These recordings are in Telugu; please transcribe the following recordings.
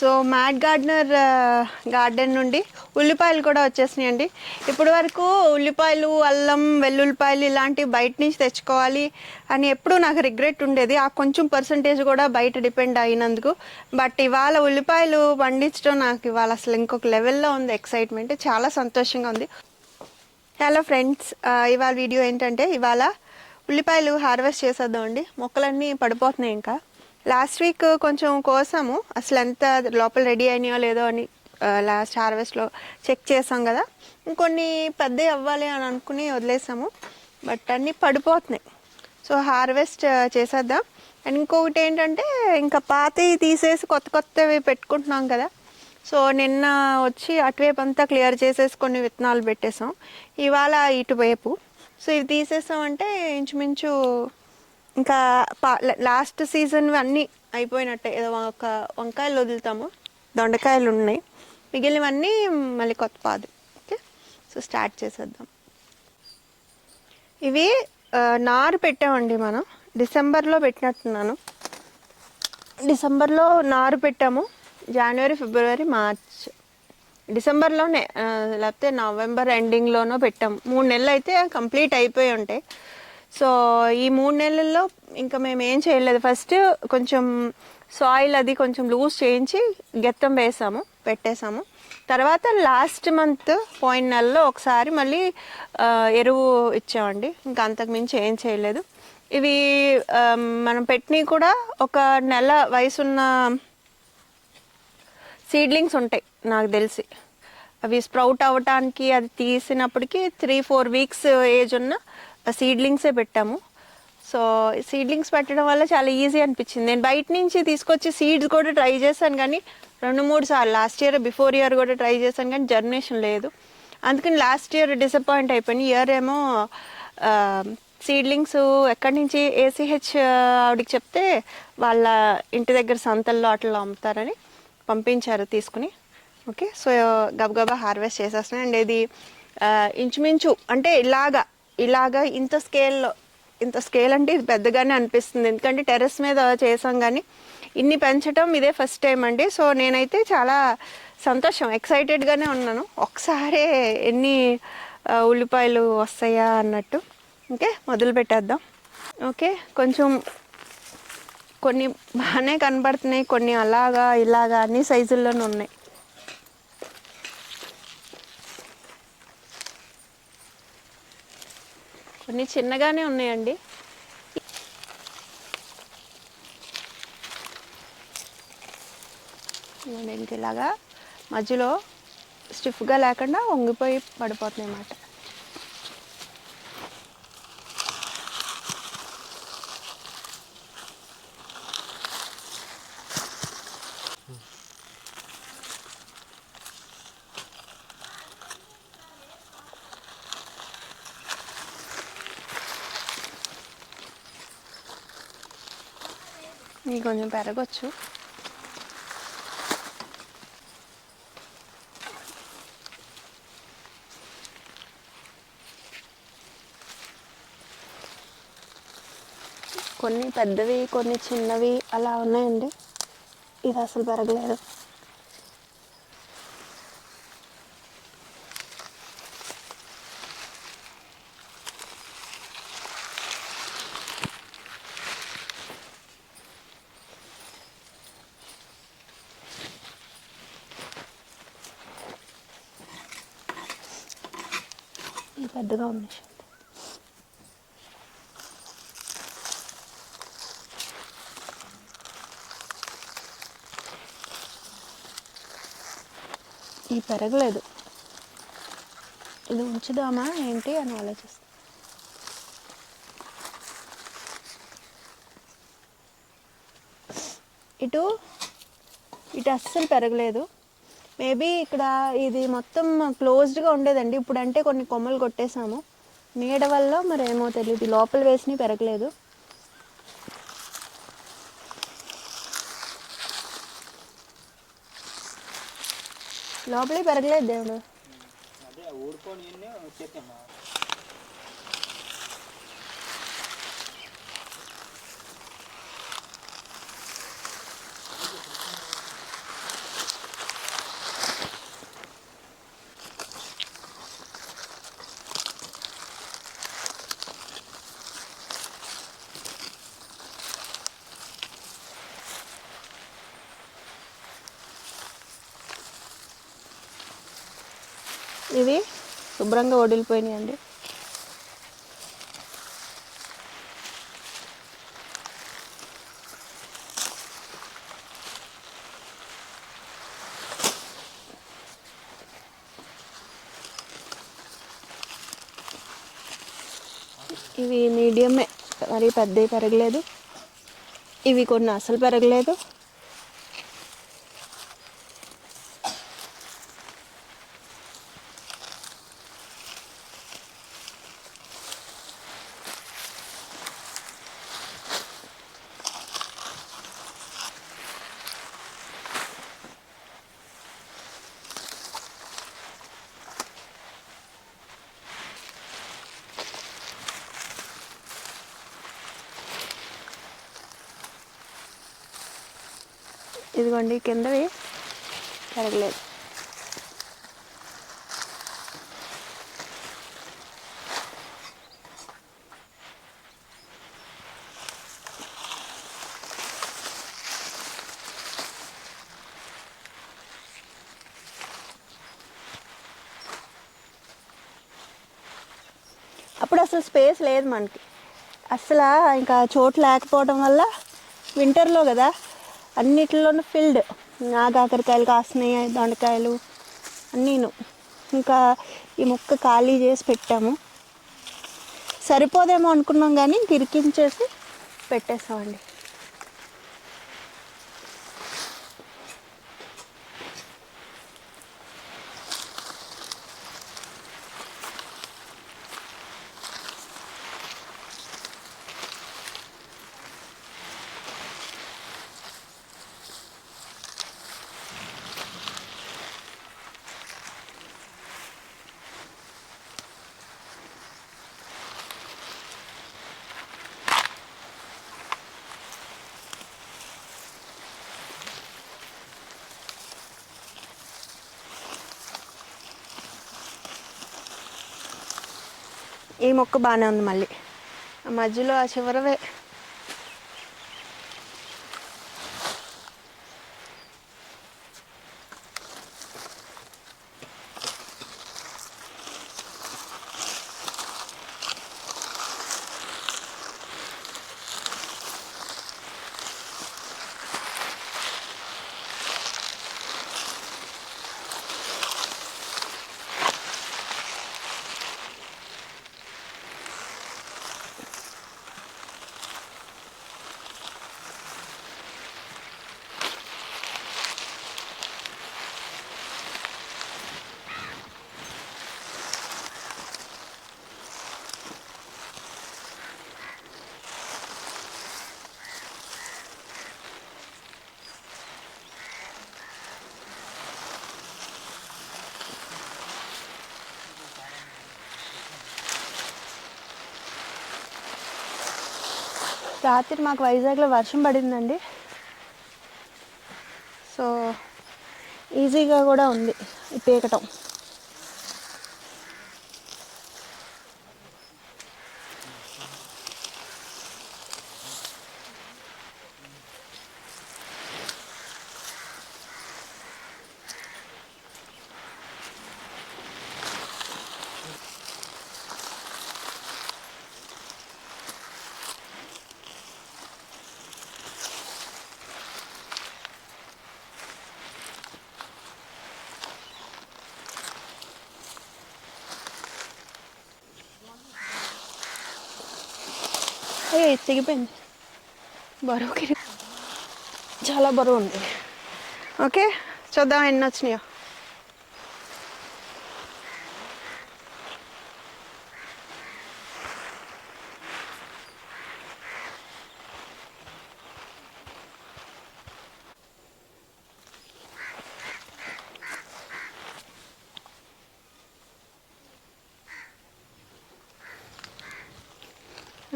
సో మ్యాట్ గార్డెనర్ గార్డెన్ నుండి ఉల్లిపాయలు కూడా వచ్చేసినాయండి. ఇప్పటి వరకు ఉల్లిపాయలు అల్లం వెల్లుల్లిపాయలు ఇలాంటివి బయట నుంచి తెచ్చుకోవాలి అని ఎప్పుడూ నాకు రిగ్రెట్ ఉండేది. ఆ కొంచెం పర్సంటేజ్ కూడా బయట డిపెండ్ అయినందుకు. బట్ ఇవాళ ఉల్లిపాయలు పండించడం నాకు ఇవాళ అసలు ఇంకొక లెవెల్లో ఉంది. ఎక్సైట్మెంట్ చాలా సంతోషంగా ఉంది. హలో ఫ్రెండ్స్ ఇవాళ వీడియో ఏంటంటే ఇవాళ ఉల్లిపాయలు హార్వెస్ట్ చేసేద్దాం అండి మొక్కలన్నీ పడిపోతున్నాయి ఇంకా. లాస్ట్ వీక్ uh, కొంచెం కోసాము. అసలు ఎంత లోపల రెడీ అయినాయో లేదో అని లాస్ట్ హార్వెస్ట్లో చెక్ చేసాం కదా. ఇంకొన్ని పెద్ద అవ్వాలి అని అనుకుని వదిలేసాము. బట్ అన్నీ పడిపోతున్నాయి. సో హార్వెస్ట్ uh, చేసేద్దాం. అండ్ ఇంకొకటి ఏంటంటే ఇంకా పాతవి తీసేసి కొత్త కొత్తవి పెట్టుకుంటున్నాం కదా. సో నిన్న వచ్చి అటువైపు అంతా క్లియర్ చేసేసి కొన్ని విత్తనాలు పెట్టేసాం. ఇవాళ ఇటువైపు. సో ఇవి తీసేసామంటే ఇంచుమించు ఇంకా పా లాస్ట్ సీజన్ అన్నీ అయిపోయినట్టే. ఏదో ఒక వంకాయలు వదులుతాము. దొండకాయలు ఉన్నాయి. మిగిలినవన్నీ మళ్ళీ కొత్త పాదు. ఓకే? సో స్టార్ట్ చేసేద్దాం. ఇవి నారు పెట్టామండి మనం. డిసెంబర్లో పెట్టినట్టున్నాను. డిసెంబర్లో నారు పెట్టాము. జనవరి ఫిబ్రవరి మార్చ్. డిసెంబర్లోనే లేకపోతే నవంబర్ ఎండింగ్లోనో పెట్టాము. మూడు నెలలు అయితే కంప్లీట్ అయిపోయి ఉంటాయి. సో ఈ మూడు నెలల్లో ఇంకా మేము ఏం చేయలేదు. ఫస్ట్ కొంచెం సాయిల్ అది కొంచెం లూజ్ చేయించి గెత్తం వేసాము పెట్టేసాము. తర్వాత లాస్ట్ మంత్ పోయిన నెలలో ఒకసారి మళ్ళీ ఎరువు ఇచ్చామండి. ఇంకా అంతకు మించి ఏం చేయలేదు. ఇవి మనం పెట్టినవి కూడా ఒక నెల వయసున్న సీడ్లింగ్స్ ఉంటాయి నాకు తెలిసి. అవి స్ప్రౌట్ అవ్వటానికి అది తీసినప్పటికీ త్రీ ఫోర్ వీక్స్ ఏజ్ ఉన్న సీడ్లింగ్సే పెట్టాము. సో సీడ్లింగ్స్ పెట్టడం వల్ల చాలా ఈజీ అనిపించింది. నేను బయట నుంచి తీసుకొచ్చి సీడ్స్ కూడా ట్రై చేశాను కానీ రెండు మూడు సార్లు లాస్ట్ ఇయర్ బిఫోర్ ఇయర్ కూడా ట్రై చేశాను కానీ జర్మినేషన్ లేదు. అందుకని లాస్ట్ ఇయర్ డిసప్పాయింట్ అయిపోయింది ఇయర్ ఏమో సీడ్లింగ్స్ ఎక్కడి నుంచి ఏసీహెచ్ ఆవిడకి చెప్తే వాళ్ళ ఇంటి దగ్గర సంతల్లో అట్లా అమ్ముతారని పంపించారు తీసుకుని. ఓకే? సో గబగబా హార్వెస్ట్ చేసేస్తున్నాయి. అండ్ ఇది ఇంచుమించు అంటే ఇలాగా ఇలాగా ఇంత స్కేల్లో ఇంత స్కేల్ అంటే ఇది పెద్దగానే అనిపిస్తుంది. ఎందుకంటే టెర్రస్ మీద చేసాం కానీ ఇన్ని పెంచడం ఇదే ఫస్ట్ టైం అండి. సో నేనైతే చాలా సంతోషం ఎక్సైటెడ్గానే ఉన్నాను. ఒకసారే ఎన్ని ఉల్లిపాయలు వస్తాయా అన్నట్టు. ఓకే మొదలు పెట్టేద్దాం. ఓకే కొంచెం కొన్ని బాగానే కనబడుతున్నాయి. కొన్ని అలాగా ఇలాగా అన్ని సైజుల్లోనే ఉన్నాయి. కొన్ని చిన్నగానే ఉన్నాయండి. ఇలాగా మధ్యలో స్టిఫ్గా లేకుండా వంగిపోయి పడిపోతున్నాయి అన్నమాట కొంచెం పెరగచ్చు కొన్ని పెద్దవి కొన్ని చిన్నవి అలా ఉన్నాయండి. ఇది అసలు పెరగలేదు. ఇది పెద్దగా ఉంది ఈ పెరగలేదు. ఇది ఉంచుదామా ఏంటి అని ఆలోచిస్తాను ఇటు ఇటు అస్సలు పెరగలేదు. మేబీ ఇక్కడ ఇది మొత్తం క్లోజ్డ్గా ఉండేదండి. ఇప్పుడు అంటే కొన్ని కొమ్మలు కొట్టేశాము. నీడ వల్ల మరి ఏమో తెలియదు లోపల వేసినవి పెరగలేదు. లోపలే పెరగలేదు దేవుడు. ఇవి శుభ్రంగా వడిలిపోయినాయండి ఇవి మీడియమే మరి పెద్దవి పెరగలేదు. ఇవి కొన్ని అసలు పెరగలేదు. ఇదిగోండి కిందవి పెరగలేదు అప్పుడు అసలు స్పేస్ లేదు మనకి. అసలు ఇంకా చోటు లేకపోవడం వల్ల వింటర్లో కదా అన్నిటిలోనూ ఫిల్డ్ నా కాకరకాయలు కాసినాయి దొండకాయలు అన్నీను. ఇంకా ఈ మొక్క ఖాళీ చేసి పెట్టాము. సరిపోదేమో అనుకున్నాం కానీ ఇంక ఇరికించేసి పెట్టేసామండి. ఈ మొక్క బాగానే ఉంది మళ్ళీ. ఆ మధ్యలో ఆ చివరవే రాత్రి మాకు వైజాగ్లో వర్షం పడిందండి. సో ఈజీగా కూడా ఉంది ఈ పీకటం. ఇది తెగిపోయింది బరువుకి చాలా బరువు ఉంది. ఓకే? చూద్దాం ఎన్ని వచ్చినాయో.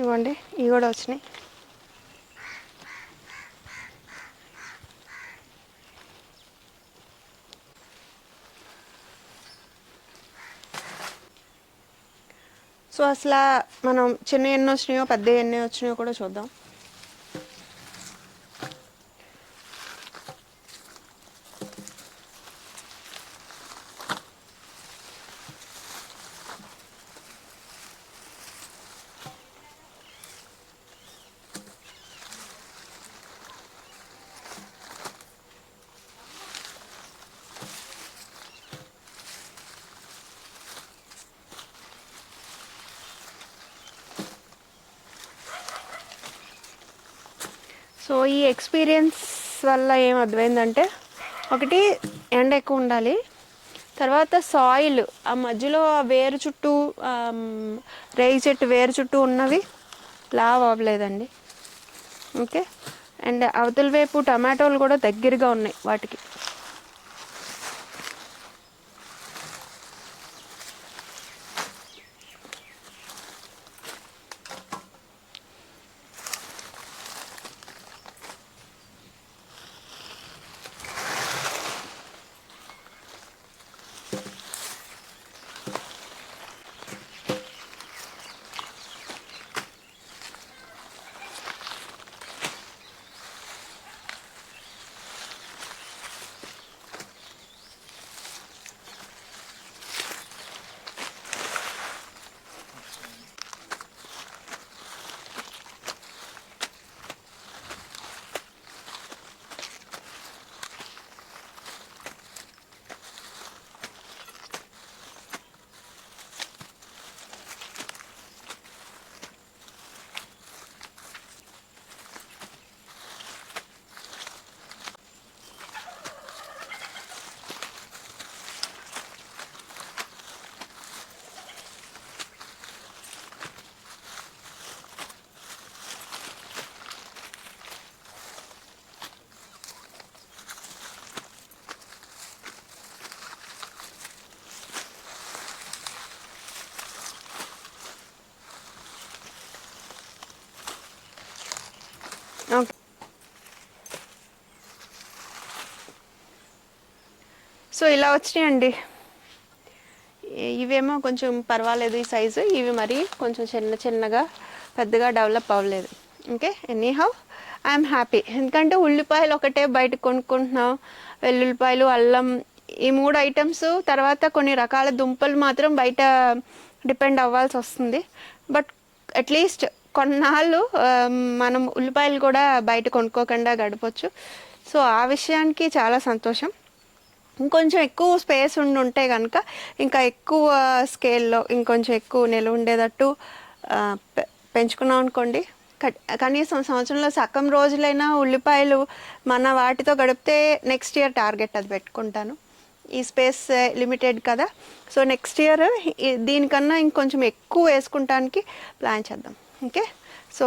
ఇవ్వండి. ఇవి కూడా వచ్చినాయి. సో అసలు మనం చిన్న ఎన్ని వచ్చినాయో పెద్ద ఎన్ని వచ్చినాయో కూడా చూద్దాం. సో ఈ ఎక్స్పీరియన్స్ వల్ల ఏం అర్థమైందంటే ఒకటి ఎండ ఎక్కువ ఉండాలి. తర్వాత సాయిల్ ఆ మధ్యలో ఆ వేరు చుట్టూ రేయి రేగి చెట్టు వేరు చుట్టూ ఉన్నవి లావ్ అవ్వలేదండి. ఓకే? అండ్ అవతల వైపు టమాటోలు కూడా దగ్గరగా ఉన్నాయి వాటికి. సో ఇలా వచ్చినాయండి. ఇవేమో కొంచెం పర్వాలేదు ఈ సైజు. ఇవి మరి కొంచెం చిన్న చిన్నగా పెద్దగా డెవలప్ అవ్వలేదు. Okay? Anyhow I'm happy ఎందుకంటే ఉల్లిపాయలు ఒకటే బయట కొనుక్కుంటున్నాం. వెల్లుల్లిపాయలు అల్లం ఈ మూడు ఐటమ్స్ తర్వాత కొన్ని రకాల దుంపలు మాత్రం బయట డిపెండ్ అవ్వాల్సి వస్తుంది. బట్ అట్లీస్ట్ కొన్నాళ్ళు um, మనం ఉల్లిపాయలు కూడా బయట కొనుక్కోకుండా గడపచ్చు. సో ఆ విషయానికి చాలా సంతోషం. ఇంకొంచెం ఎక్కువ స్పేస్ ఉండి ఉంటే కనుక ఇంకా ఎక్కువ స్కేల్లో ఇంకొంచెం ఎక్కువ నిల్వ ఉండేటట్టు పెంచుకున్నాం అనుకోండి. కట్- కనీసం సంవత్సరంలో సగం రోజులైనా ఉల్లిపాయలు మన వాటితో గడిపితే నెక్స్ట్ ఇయర్ టార్గెట్ అది పెట్టుకుంటాను. ఈ స్పేస్ లిమిటెడ్ కదా. సో నెక్స్ట్ ఇయర్ దీనికన్నా ఇంకొంచెం ఎక్కువ వేసుకుంటానికి ప్లాన్ చేద్దాం. ఓకే సో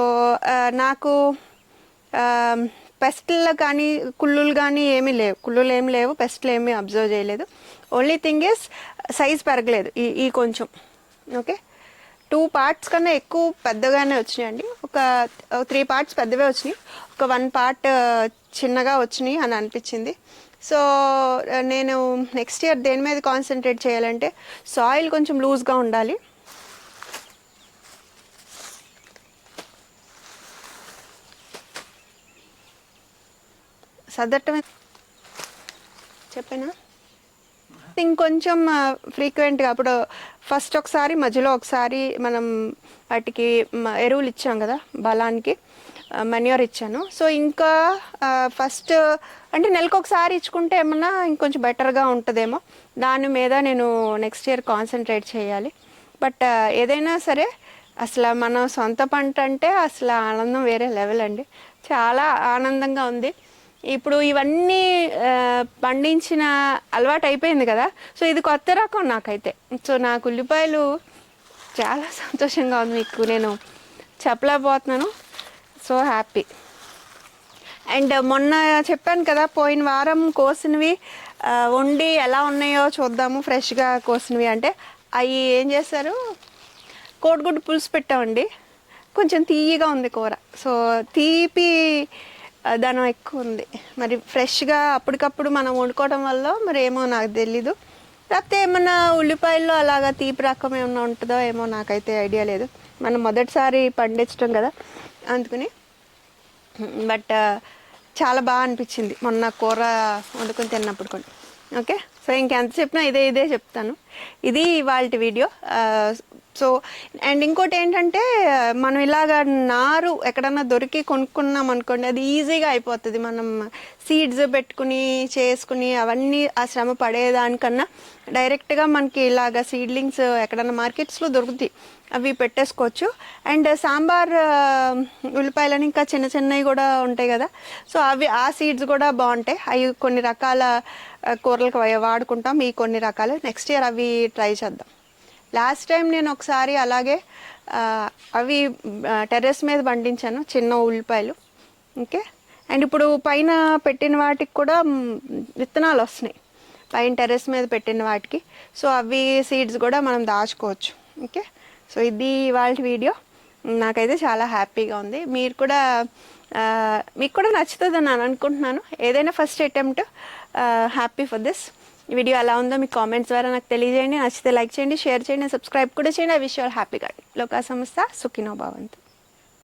నాకు పెస్ట్లు కానీ కుళ్ళులు కానీ ఏమీ లేవు. కుళ్ళులు ఏమి లేవు పెస్ట్లు ఏమీ అబ్జర్వ్ చేయలేదు. ఓన్లీ థింగ్ ఇస్ సైజ్ పెరగలేదు ఈ ఈ కొంచెం. ఓకే టూ పార్ట్స్ కన్నా ఎక్కువ పెద్దగానే వచ్చినాయండి. ఒక త్రీ పార్ట్స్ పెద్దవే వచ్చినాయి. ఒక వన్ పార్ట్ uh, చిన్నగా వచ్చినాయి అని అనిపించింది. సో uh, నేను నెక్స్ట్ ఇయర్ దేని మీద కాన్సన్ట్రేట్ చేయాలంటే సాయిల్ కొంచెం లూజ్గా ఉండాలి. సదట్టమే చెప్పానా? ఇంకొంచెం ఫ్రీక్వెంట్గా అప్పుడు ఫస్ట్ ఒకసారి మధ్యలో ఒకసారి మనం వాటికి ఎరువులు ఇచ్చాం కదా బలానికి మెన్యూర్ ఇచ్చాను. సో ఇంకా ఫస్ట్ అంటే నెలకు ఒకసారి ఇచ్చుకుంటే ఏమన్నా ఇంకొంచెం బెటర్గా ఉంటుందేమో. దాని మీద నేను నెక్స్ట్ ఇయర్ కాన్సన్ట్రేట్ చేయాలి. బట్ ఏదైనా సరే అసలు మన సొంత పంట అంటే అసలు ఆనందం వేరే లెవెల్ అండి. చాలా ఆనందంగా ఉంది. ఇప్పుడు ఇవన్నీ పండించిన అలవాటు అయిపోయింది కదా. సో ఇది కొత్త రకం నాకైతే. సో నాకు ఉల్లిపాయలు చాలా సంతోషంగా ఉంది మీకు. నేను చెప్పలేకపోతున్నాను. So happy. అండ్ మొన్న చెప్పాను కదా పోయిన వారం కోసినవి వండి ఎలా ఉన్నాయో చూద్దాము ఫ్రెష్గా కోసినవి అంటే అవి ఏం చేశారు? కోడిగుడ్డు పులుసు పెట్టామండి. కొంచెం తీయగా ఉంది కూర. సో తీపి ధనం ఎక్కువ ఉంది. మరి ఫ్రెష్గా అప్పటికప్పుడు మనం వండుకోవడం వల్ల మరి ఏమో నాకు తెలీదు. లేకపోతే ఏమన్నా ఉల్లిపాయల్లో అలాగా తీపి రకం ఏమన్నా ఉంటుందో ఏమో నాకైతే ఐడియా లేదు. మనం మొదటిసారి పండించడం కదా అందుకని. బట్ చాలా బాగా అనిపించింది. మొన్న కూర వండుకొని తిన్నప్పుడు కూడా. ఓకే? సో ఇంకెంత చెప్పినా ఇదే ఇదే చెప్తాను. ఇది వాళ్ళ వీడియో. సో అండ్ ఇంకోటి ఏంటంటే మనం ఇలాగ నారు ఎక్కడన్నా దొరికి కొనుక్కున్నాం అనుకోండి అది ఈజీగా అయిపోతుంది. మనం సీడ్స్ పెట్టుకుని చేసుకుని అవన్నీ ఆ శ్రమ పడేదానికన్నా డైరెక్ట్గా మనకి ఇలాగ సీడ్లింగ్స్ ఎక్కడన్నా మార్కెట్స్లో దొరుకుతాయి. అవి పెట్టేసుకోవచ్చు. అండ్ సాంబార్ ఉల్లిపాయలని ఇంకా చిన్న చిన్నవి కూడా ఉంటాయి కదా. సో అవి ఆ సీడ్స్ కూడా బాగుంటాయి. అవి కొన్ని రకాల కూరలకు వాడుకుంటాం. ఈ కొన్ని రకాలు. నెక్స్ట్ ఇయర్ అవి ట్రై చేద్దాం. లాస్ట్ టైం నేను ఒకసారి అలాగే అవి టెర్రస్ మీద పండించాను చిన్న ఉల్లిపాయలు. ఓకే అండ్ ఇప్పుడు పైన పెట్టిన వాటికి కూడా విత్తనాలు వస్తున్నాయి. పైన టెర్రస్ మీద పెట్టిన వాటికి. సో అవి సీడ్స్ కూడా మనం దాచుకోవచ్చు. ఓకే సో ఇది ఇవాళ వీడియో నాకైతే చాలా హ్యాపీగా ఉంది. మీరు కూడా మీకు కూడా నచ్చుతుందని అని అనుకుంటున్నాను. ఏదైనా first attempt happy for this video ఎలా ఉందో మీ కామెంట్స్ ద్వారా నాకు తెలియజేయండి. నచ్చితే లైక్ చేయండి షేర్ చేయండి సబ్స్క్రైబ్ కూడా చేయండి. I wish your happy garden లోకా సంస్థ సుఖినో భవంతు.